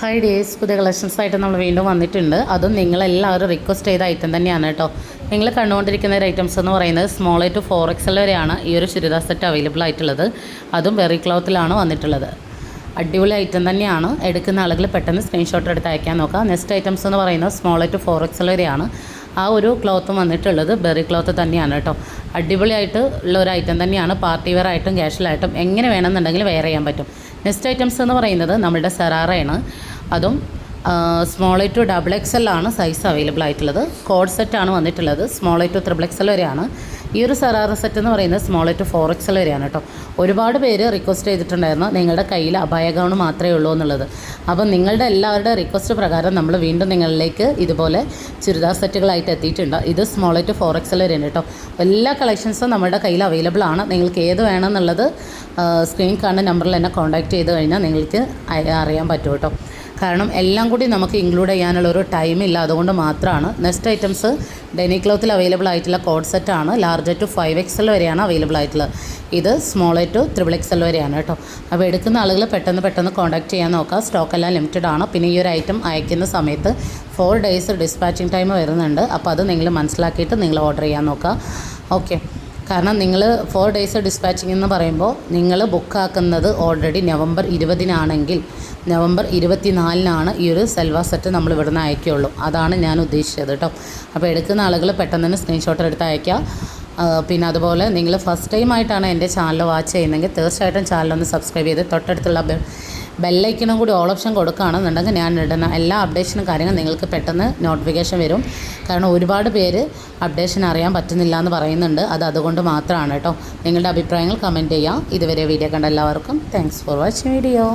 High days പുതിയ collections ആയിട്ട് നമ്മൾ വീണ്ടും വന്നിട്ടുണ്ട്. അതും നിങ്ങളെല്ലാവരും റിക്വസ്റ്റ് ചെയ്ത ഐറ്റം തന്നെയാണ് കേട്ടോ. നിങ്ങൾ കണ്ടുകൊണ്ടിരിക്കുന്ന ഒരു ഐറ്റംസ് എന്ന് പറയുന്നത് സ്മോൾ ടു ഫോർ എക്സൽ വരെയാണ് ഈ ഒരു ചുരിദാർ സെറ്റ് അവൈലബിൾ ആയിട്ടുള്ളത്. അതും വെറി ക്ലോത്തിലാണ് വന്നിട്ടുള്ളത്. അടിപൊളി ഐറ്റം തന്നെയാണ്. എടുക്കുന്ന ആളുകൾ പെട്ടെന്ന് സ്ക്രീൻഷോട്ട് എടുത്ത് അയക്കാൻ നോക്കാം. നെക്സ്റ്റ് ഐറ്റംസ് എന്ന് പറയുന്നത് സ്മോൾ ടു ഫോർ എക്സൽ വരെയാണ്. ആ ഒരു ക്ലോത്തും വന്നിട്ടുള്ളത് ബെറി ക്ലോത്ത് തന്നെയാണ് കേട്ടോ. അടിപൊളിയായിട്ട് ഉള്ള ഒരു ഐറ്റം തന്നെയാണ്. പാർട്ടി വെയർ ആയിട്ടും ക്യാഷ്വലായിട്ടും എങ്ങനെ വേണമെന്നുണ്ടെങ്കിൽ വെയർ ചെയ്യാൻ പറ്റും. നെക്സ്റ്റ് ഐറ്റംസ് എന്ന് പറയുന്നത് നമ്മുടെ സെറാറയാണ് അതും small A to double X L ആണ് സൈസ് അവൈലബിൾ ആയിട്ടുള്ളത്. കോഡ് സെറ്റാണ് വന്നിട്ടുള്ളത്. Small A to triple X L വരെയാണ്. ഈ ഒരു സറാറ സെറ്റ് എന്ന് പറയുന്നത് small A to four X L വരെയാണ് കേട്ടോ. ഒരുപാട് പേര് റിക്വസ്റ്റ് ചെയ്തിട്ടുണ്ടായിരുന്നു നിങ്ങളുടെ കയ്യിൽ അഭയ ഗൗൺ മാത്രമേ ഉള്ളൂ എന്നുള്ളത്. അപ്പം നിങ്ങളുടെ എല്ലാവരുടെ റിക്വസ്റ്റ് പ്രകാരം നമ്മൾ വീണ്ടും നിങ്ങളിലേക്ക് ഇതുപോലെ ചുരിദാർ സെറ്റുകളായിട്ട് എത്തിയിട്ടുണ്ട്. ഇത് small A to four X L വരെയാണ് കേട്ടോ. എല്ലാ കളക്ഷൻസും നമ്മുടെ കയ്യിൽ അവൈലബിൾ ആണ്. നിങ്ങൾക്ക് ഏത് വേണമെന്നുള്ളത് സ്ക്രീൻ കാണുന്ന നമ്പറിൽ എന്നെ കോൺടാക്ട് ചെയ്ത് കഴിഞ്ഞാൽ നിങ്ങൾക്ക് അറിയാൻ പറ്റും കേട്ടോ. കാരണം എല്ലാം കൂടി നമുക്ക് ഇൻക്ലൂഡ് ചെയ്യാനുള്ള ഒരു ടൈം ഇല്ല. അതുകൊണ്ട് മാത്രമാണ് നെക്സ്റ്റ് ഐറ്റംസ് ഡെനി ക്ലോത്തിൽ അവൈലബിൾ ആയിട്ടുള്ള കോഡ് ആണ്. Large to five X L വരെയാണ് അവൈലബിൾ ആയിട്ടുള്ളത്. ഇത് സ്മോൾ ടു ത്രിബിൾ എക്സൽ വരെയാണ് കേട്ടോ. അപ്പോൾ എടുക്കുന്ന ആളുകൾ പെട്ടെന്ന് പെട്ടെന്ന് കോൺടാക്ട് ചെയ്യാൻ നോക്കുക. സ്റ്റോക്ക് എല്ലാം ലിമിറ്റഡ് ആണ്. പിന്നെ ഈ ഒരു ഐറ്റം അയക്കുന്ന സമയത്ത് ഫോർ ഡേയ്സ് ഡിസ്പാച്ചിങ് ടൈം വരുന്നുണ്ട്. അപ്പോൾ അത് നിങ്ങൾ മനസ്സിലാക്കിയിട്ട് നിങ്ങൾ ഓർഡർ ചെയ്യാൻ നോക്കുക. ഓക്കെ കാരണം നിങ്ങൾ ഫോർ ഡേയ്സ് ഡിസ്പാച്ചിങ് എന്ന് പറയുമ്പോൾ നിങ്ങൾ ബുക്കാക്കുന്നത് ഓൾറെഡി നവംബർ ഇരുപതിനാണെങ്കിൽ നവംബർ ഇരുപത്തിനാലിനാണ് ഈ ഒരു സെൽവാ സെറ്റ് നമ്മൾ ഇവിടുന്ന് അയക്കുകയുള്ളൂ. അതാണ് ഞാൻ ഉദ്ദേശിച്ചത് കേട്ടോ അപ്പോൾ എടുക്കുന്ന ആളുകൾ പെട്ടെന്ന് തന്നെ സ്ക്രീൻഷോട്ട് എടുത്ത് അയക്കുക പിന്നെ അതുപോലെ നിങ്ങൾ ഫസ്റ്റ് ടൈം ആയിട്ടാണ് എന്റെ ചാനൽ വാച്ച് ചെയ്യുന്നതെങ്കിൽ തീർച്ചയായിട്ടും ചാനലൊന്ന് സബ്സ്ക്രൈബ് ചെയ്ത് തൊട്ടടുത്തുള്ള ബെല്ലൈക്കനും കൂടി ഓൾ ഓപ്ഷൻ കൊടുക്കുകയാണെന്നുണ്ടെങ്കിൽ ഞാൻ ഇടുന്ന എല്ലാ അപ്ഡേഷനും കാര്യങ്ങളും നിങ്ങൾക്ക് പെട്ടെന്ന് നോട്ടിഫിക്കേഷൻ വരും. കാരണം ഒരുപാട് പേര് അപ്ഡേഷൻ അറിയാൻ പറ്റുന്നില്ല എന്ന് പറയുന്നുണ്ട്. അത് അതുകൊണ്ട് മാത്രമാണ് കേട്ടോ. നിങ്ങളുടെ അഭിപ്രായങ്ങൾ കമന്റ് ചെയ്യാം. ഇതുവരെ വീഡിയോ കണ്ട എല്ലാവർക്കും താങ്ക്സ് ഫോർ വാച്ചിങ് വീഡിയോ